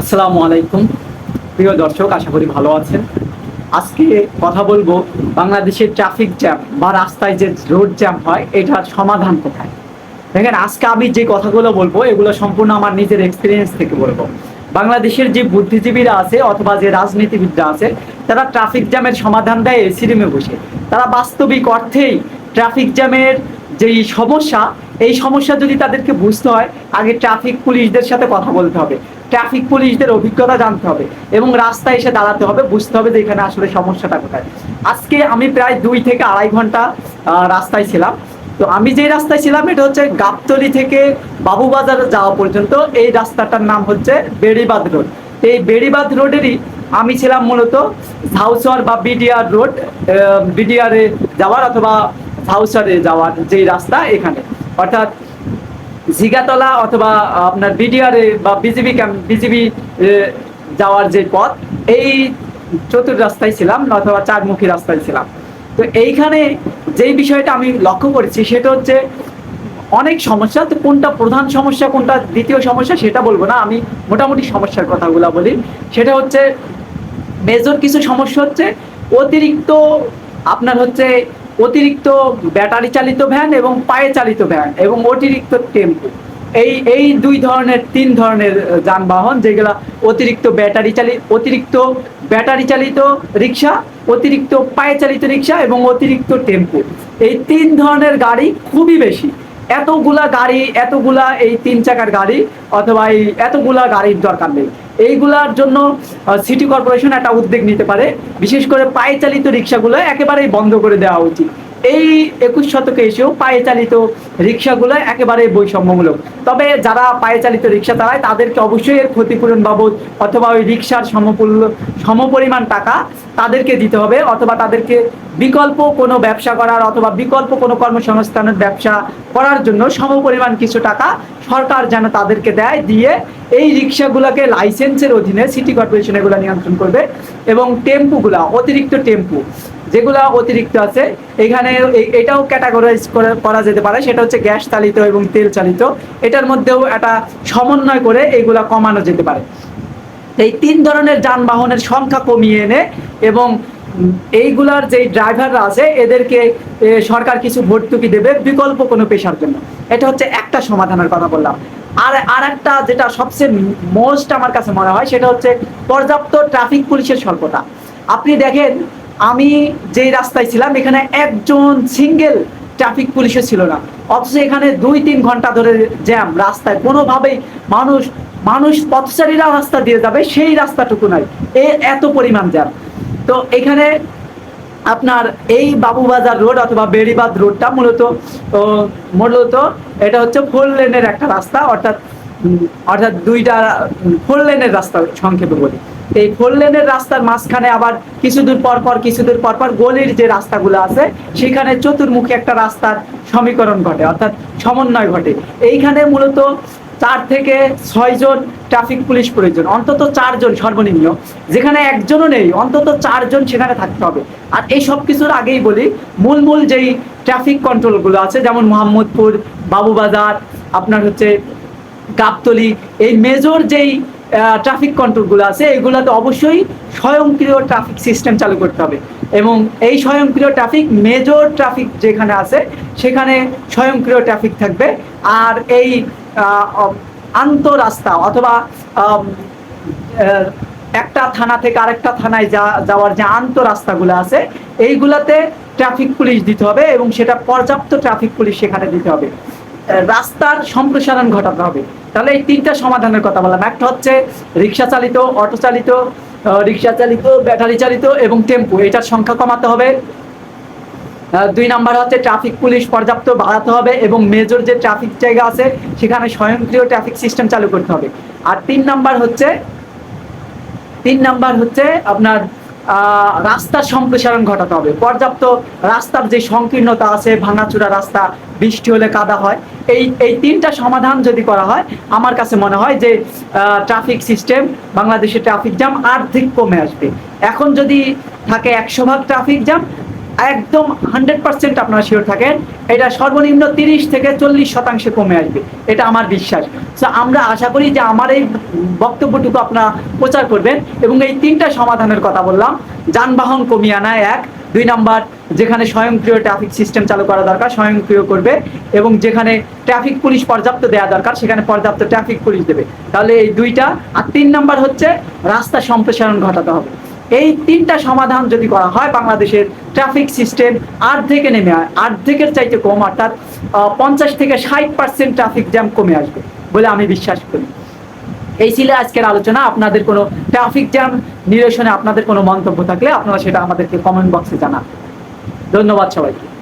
আসসালামু আলাইকুম। প্রিয় দর্শক, আশা করি ভালো আছেন। আজকে কথা বলব বাংলাদেশের ট্রাফিক জ্যাম বা রাস্তায় যে রোড জ্যাম হয়, এটার সমাধান কোথায়? দেখেন, আজকে আমি যে কথাগুলো বলব, এগুলো সম্পূর্ণ আমার নিজের এক্সপিরিয়েন্স থেকে বলব। বাংলাদেশের যে বুদ্ধিজীবীরা আছে অথবা যে রাজনীতিবিদরা আছে, তারা ট্রাফিক জ্যামের সমাধান দেয় এসি রুমে বসে। তারা বাস্তবিক অর্থেই ট্রাফিক জ্যামের যেই সমস্যা, এই সমস্যা যদি তাদেরকে বুঝতে হয়, আগে ট্রাফিক পুলিশদের সাথে কথা বলতে হবে। ট্রাফিক পুলিশদের অভিজ্ঞতা জানতে হবে এবং রাস্তায় এসে দাঁড়াতে হবে, বুঝতে হবে যে এখানে আসলে সমস্যাটা কোথায়। আজকে আমি প্রায় দুই থেকে আড়াই ঘণ্টা রাস্তায় ছিলাম। তো আমি যে রাস্তায় ছিলাম, এটা হচ্ছে গাবতলি থেকে বাবুবাজার যাওয়া পর্যন্ত। এই রাস্তাটার নাম হচ্ছে বেড়িবাদ রোড। এই বেড়িবাদ রোডেরই আমি ছিলাম মূলত ঝাউসর বা বিডিআর রোড বিডিআরে যাওয়ার অথবা ঝাউসরে যাওয়ার যেই রাস্তা এখানে। অর্থাৎ জিগাতলা অথবা আপনার বিডিআরে বা বিজিবি ক্যাম্প বিজিবি যাওয়ার যে পথ, এই চতুর রাস্তায় ছিলাম অথবা চারমুখী রাস্তায় ছিলাম। তো এইখানে যেই বিষয়টা আমি লক্ষ্য করেছি সেটা হচ্ছে অনেক সমস্যা। তো কোনটা প্রধান সমস্যা, কোনটা দ্বিতীয় সমস্যা সেটা বলব না। আমি মোটামুটি সমস্যার কথাগুলো বলি। সেটা হচ্ছে মেজর কিছু সমস্যা হচ্ছে, অতিরিক্ত আপনার হচ্ছে অতিরিক্ত ব্যাটারি চালিত ভ্যান এবং পায়ে চালিত ভ্যান এবং অতিরিক্ত টেম্পো। এই এই দুই ধরনের, তিন ধরনের যানবাহন যেগুলা অতিরিক্ত ব্যাটারি চালিত অতিরিক্ত ব্যাটারি চালিত রিক্সা, অতিরিক্ত পায়ে চালিত রিক্সা এবং অতিরিক্ত টেম্পো। এই তিন ধরনের গাড়ি খুবই বেশি। এতগুলা গাড়ি, এতগুলা এই তিন চাকার গাড়ি অথবা এই এতগুলা গাড়ির দরকার নেই। এইগুলার জন্য সিটি কর্পোরেশন একটা উদ্যোগ নিতে পারে। বিশেষ করে পায়ে চালিত রিক্সাগুলো একেবারেই বন্ধ করে দেওয়া উচিত। এই একুশ শতকে এসেও পায়ে চালিত রিক্সাগুলো একেবারে বৈষম্যমূলক। তবে যারা পায়ে চালিত রিক্সা চালায়, তাদেরকে অবশ্যই এর ক্ষতিপূরণ বাবদ অথবা ওই রিক্সার সমমূল্য সমপরিমাণ টাকা তাদেরকে দিতে হবে অথবা তাদেরকে বিকল্প কোনো ব্যবসা করার অথবা বিকল্প কোনো কর্মসংস্থানের ব্যবসা করার জন্য সমপরিমাণ কিছু টাকা সরকার যেন তাদেরকে দেয়, দিয়ে এই রিক্সাগুলোকে লাইসেন্সের অধীনে সিটি কর্পোরেশন এগুলো নিয়ন্ত্রণ করবে এবং টেম্পুগুলা, অতিরিক্ত টেম্পু যেগুলা অতিরিক্ত আছে, এখানে এটাও ক্যাটাগরাইজ করা যেতে পারে। সেটা হচ্ছে গ্যাস চালিত এবং তেল চালিত। এটার মধ্যেও একটা সমন্বয় করে এগুলা কমানো যেতে পারে। এই তিন ধরনের যানবাহনের সংখ্যা কমিয়ে এনে এবং এইগুলার যে ড্রাইভাররা আছে, এদেরকে সরকার কিছু ভর্তুকি দেবে বিকল্প কোনো পেশার জন্য। এটা হচ্ছে একটা সমাধানের কথা বললাম। আর আর একটা যেটা সবচেয়ে মোস্ট আমার কাছে মনে হয়, সেটা হচ্ছে পর্যাপ্ত ট্রাফিক পুলিশের স্বল্পতা। আপনি দেখেন আমি যেই রাস্তায় ছিলাম, এখানে একজন সিঙ্গেল ট্রাফিক পুলিশও ছিল না। অথচ এখানে দুই তিন ঘণ্টা ধরে জ্যাম রাস্তায়। কোনোভাবেই মানুষ মানুষ পথচারীরা রাস্তা দিয়ে যাবে, সেই রাস্তাটুকু নাই এ এত পরিমাণ জ্যাম তো এখানে আপনার এই বাবুবাজার রোড অথবা বেড়িবাদ রোডটা মূলত মূলত এটা হচ্ছে ফোর লেনের একটা রাস্তা, অর্থাৎ অর্থাৎ দুইটা ফোর লেনের রাস্তা সংক্ষেপে বলি। এই ফোর লেনের রাস্তার মাঝখানে আবার কিছু দূর পর পর, কিছু দূর পর পর গলির যে রাস্তাগুলো আছে, সেখানে চতুর্মুখী একটা রাস্তার সমীকরণ ঘটে, অর্থাৎ সমন্বয় ঘটে। এইখানে মূলত চার থেকে ছয়জন ট্রাফিক পুলিশ প্রয়োজন, অন্তত চারজন সর্বনিম্ন। যেখানে একজনও নেই, অন্তত চারজন সেখানে থাকতে হবে। আর এই সব কিছুর আগেই বলি, মূল মূল যেই ট্রাফিক কন্ট্রোলগুলো আছে, যেমন মোহাম্মদপুর, বাবুবাজার, আপনার হচ্ছে গাবতলি, এই মেজর যেই ট্রাফিক কন্ট্রোলগুলো আছে, এগুলোতে অবশ্যই স্বয়ংক্রিয় ট্রাফিক সিস্টেম চালু করতে হবে। এবং এই স্বয়ংক্রিয় ট্রাফিক মেজর ট্রাফিক যেখানে আছে, সেখানে স্বয়ংক্রিয় ট্রাফিক থাকবে। আর এই আন্তঃরাস্তা অথবা একটা থানা থেকে আরেকটা থানায় যা, যাওয়ার যে আন্তঃরাস্তাগুলো আছে, এইগুলাতে ট্রাফিক পুলিশ দিতে হবে এবং সেটা পর্যাপ্ত ট্রাফিক পুলিশ সেখানে দিতে হবে। রাস্তার সম্প্রসারণ ঘটাতে হবে। তাহলে এই তিনটা সমাধানের কথা বললাম। একটা হচ্ছে রিক্সা চালিত, অটো চালিত রিক্সা চালিত, ব্যাটারি চালিত এবং টেম্পু, এটার সংখ্যা কমাতে হবে। দুই নাম্বার হচ্ছে ট্রাফিক পুলিশ পর্যাপ্ত বাড়াতে হবে এবং মেজর যে ট্রাফিক জায়গা আছে, সেখানে স্বয়ংক্রিয় ট্রাফিক সিস্টেম চালু করতে হবে। আর তিন নাম্বার হচ্ছে, তিন নাম্বার হচ্ছে আপনার রাস্তার সম্প্রসারণ ঘটাতে হবে। পর্যাপ্ত রাস্তার যে সংকীর্ণতা আছে, ভাঙাচুরা রাস্তা, বৃষ্টি হলে কাদা হয়। এই এই তিনটা সমাধান যদি করা হয়, আমার কাছে মনে হয় যে ট্রাফিক সিস্টেম বাংলাদেশে ট্রাফিক জ্যাম আর্ধেক কমে আসবে। এখন যদি থাকে একশো ভাগ ট্রাফিক জ্যাম একদম হান্ড্রেড পার্সেন্ট আপনারা শিওর থাকেন, এটা সর্বনিম্ন তিরিশ থেকে চল্লিশ শতাংশে কমে আসবে। এটা আমার বিশ্বাস। তো আমরা আশা করি যে আমার এই বক্তব্যটুকু আপনারা প্রচার করবেন এবং এই তিনটা সমাধানের কথা বললাম। যানবাহন কমিয়ে আনা এক। দুই নাম্বার, যেখানে স্বয়ংক্রিয় ট্রাফিক সিস্টেম চালু করা দরকার, স্বয়ংক্রিয় করবে এবং যেখানে ট্রাফিক পুলিশ পর্যাপ্ত দেওয়া দরকার, সেখানে পর্যাপ্ত ট্রাফিক পুলিশ দেবে। তাহলে এই দুইটা। আর তিন নাম্বার হচ্ছে, রাস্তা সম্প্রসারণ ঘটাতে হবে। এই তিনটা সমাধান যদি করা হয় বাংলাদেশের ট্রাফিক সিস্টেম আর্ধেকে নেমে আয়, আর্ধেকের চাইতে কম, অর্থাৎ পঞ্চাশ থেকে ষাট পার্সেন্ট ট্রাফিক জ্যাম কমে আসবে বলে আমি বিশ্বাস করি। এই ছিল আজকের আলোচনা। আপনাদের কোনো ট্রাফিক জ্যাম নিরসনে আপনাদের কোনো মন্তব্য থাকলে আপনারা সেটা আমাদেরকে কমেন্ট বক্সে জানান। ধন্যবাদ সবাইকে।